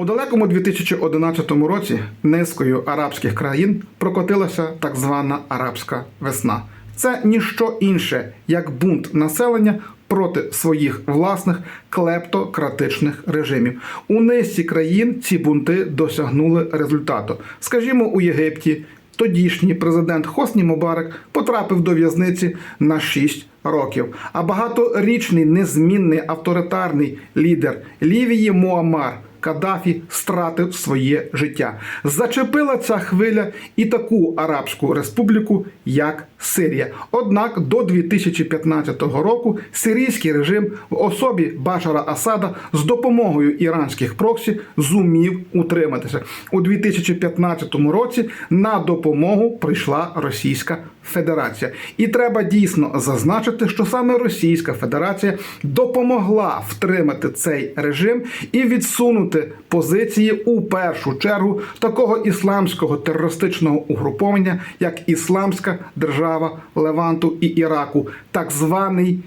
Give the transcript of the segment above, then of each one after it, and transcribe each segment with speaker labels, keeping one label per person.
Speaker 1: У далекому 2011 році низкою арабських країн прокотилася так звана арабська весна. Це ніщо інше, як бунт населення проти своїх власних клептократичних режимів. У низці країн ці бунти досягнули результату. Скажімо, у Єгипті тодішній президент Хосні Мубарак потрапив до в'язниці на 6 років. А багаторічний незмінний авторитарний лідер Лівії Муаммар Каддафі стратив своє життя. Зачепила ця хвиля і таку арабську республіку, як Сирія. Однак до 2015 року сирійський режим в особі Башара Асада з допомогою іранських проксі зумів утриматися. У 2015 році на допомогу прийшла Російська Федерація. І треба дійсно зазначити, що саме Російська Федерація допомогла втримати цей режим і відсунути позиції у першу чергу такого ісламського терористичного угруповання, як Ісламська держава Леванту і Іраку, так званий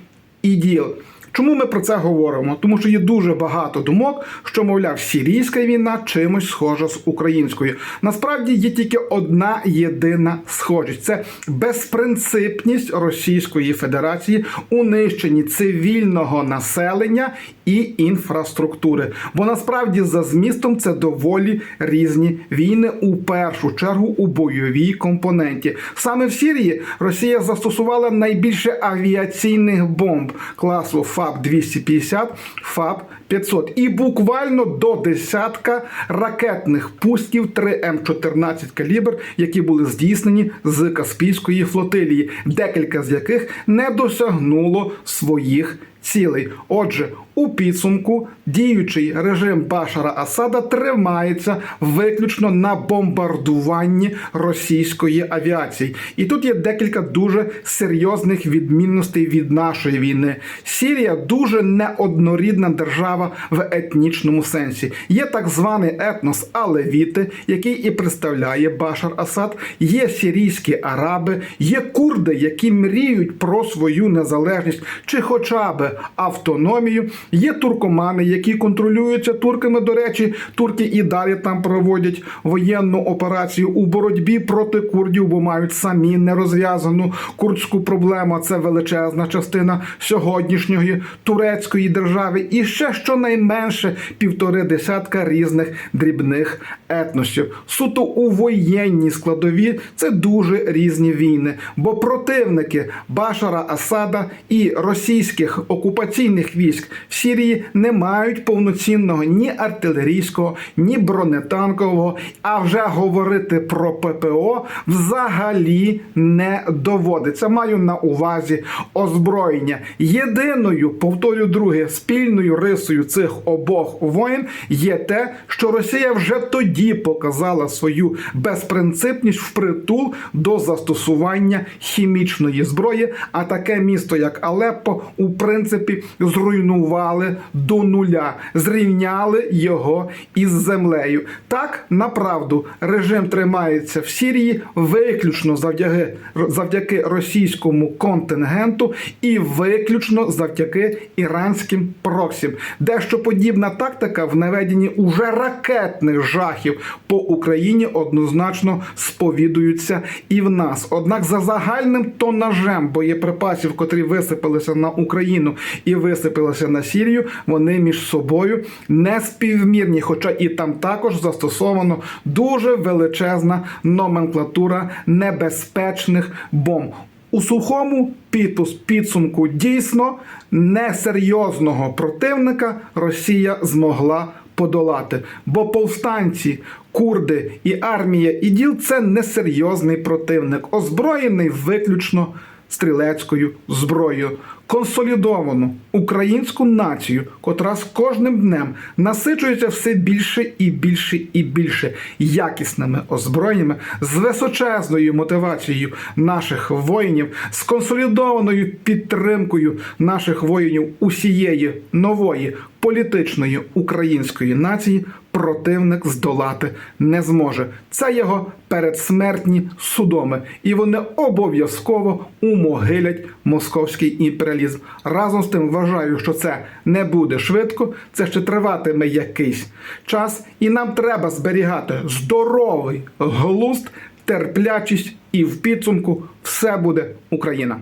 Speaker 1: ІДІЛ. Чому ми про це говоримо? Тому що є дуже багато думок, що, мовляв, сирійська війна чимось схожа з українською. Насправді є тільки одна єдина схожість: це безпринципність Російської Федерації у нищенні цивільного населення і інфраструктури. Бо насправді за змістом це доволі різні війни у першу чергу у бойовій компоненті. Саме в Сірії Росія застосувала найбільше авіаційних бомб класу ФАБ 250, ФАБ 500 і буквально до десятка ракетних пусків 3М14 калібр, які були здійснені з Каспійської флотилії, декілька з яких не досягнуло своїх цілей. Отже, у підсумку діючий режим Башара Асада тримається виключно на бомбардуванні російської авіації. І тут є декілька дуже серйозних відмінностей від нашої війни. Сірія дуже неоднорідна держава в етнічному сенсі. Є так званий етнос Алевіти, який і представляє Башар Асад. Є сирійські араби, є курди, які мріють про свою незалежність чи хоча б автономію. Є туркомани, які контролюються турками. До речі, турки і далі там проводять воєнну операцію у боротьбі проти курдів, бо мають самі нерозв'язану курдську проблему. Це величезна частина сьогоднішньої турецької держави. І ще щонайменше півтори десятка різних дрібних етносів. Суто у воєнній складові це дуже різні війни, бо противники Башара Асада і російських окупаційних військ в Сірії не мають повноцінного ні артилерійського, ні бронетанкового. А вже говорити про ППО взагалі не доводиться. Маю на увазі озброєння. Єдиною, повторю друге, спільною рисою цих обох воїн є те, що Росія вже тоді показала свою безпринципність впритул до застосування хімічної зброї. А таке місто, як Алеппо, у принципі, зруйнували до нуля, зрівняли його із землею. Так, направду, режим тримається в Сірії виключно завдяки, завдяки російському контингенту і виключно завдяки іранським проксім. Дещо подібна тактика в наведенні уже ракетних жахів по Україні однозначно сповідуються і в нас. Однак за загальним тонажем боєприпасів, котрі висипалися на Україну і висипалися на Сірію, вони між собою не співмірні, хоча і там також застосовано дуже величезна номенклатура небезпечних бомб. У сухому підпис підсумку дійсно несерйозного противника Росія змогла подолати, бо повстанці, курди і армія іділ це несерйозний противник, озброєний виключно стрілецькою зброєю. Консолідовану українську націю, котра з кожним днем насичується все більше і більше і більше якісними озброєннями, з височезною мотивацією наших воїнів, з консолідованою підтримкою наших воїнів усієї нової політичної української нації противник здолати не зможе. Це його передсмертні судоми, і вони обов'язково умогилять московський імперіалізм. Націоналізм. Разом з тим вважаю, що це не буде швидко, це ще триватиме якийсь час, і нам треба зберігати здоровий глузд, терплячість, і в підсумку все буде Україна.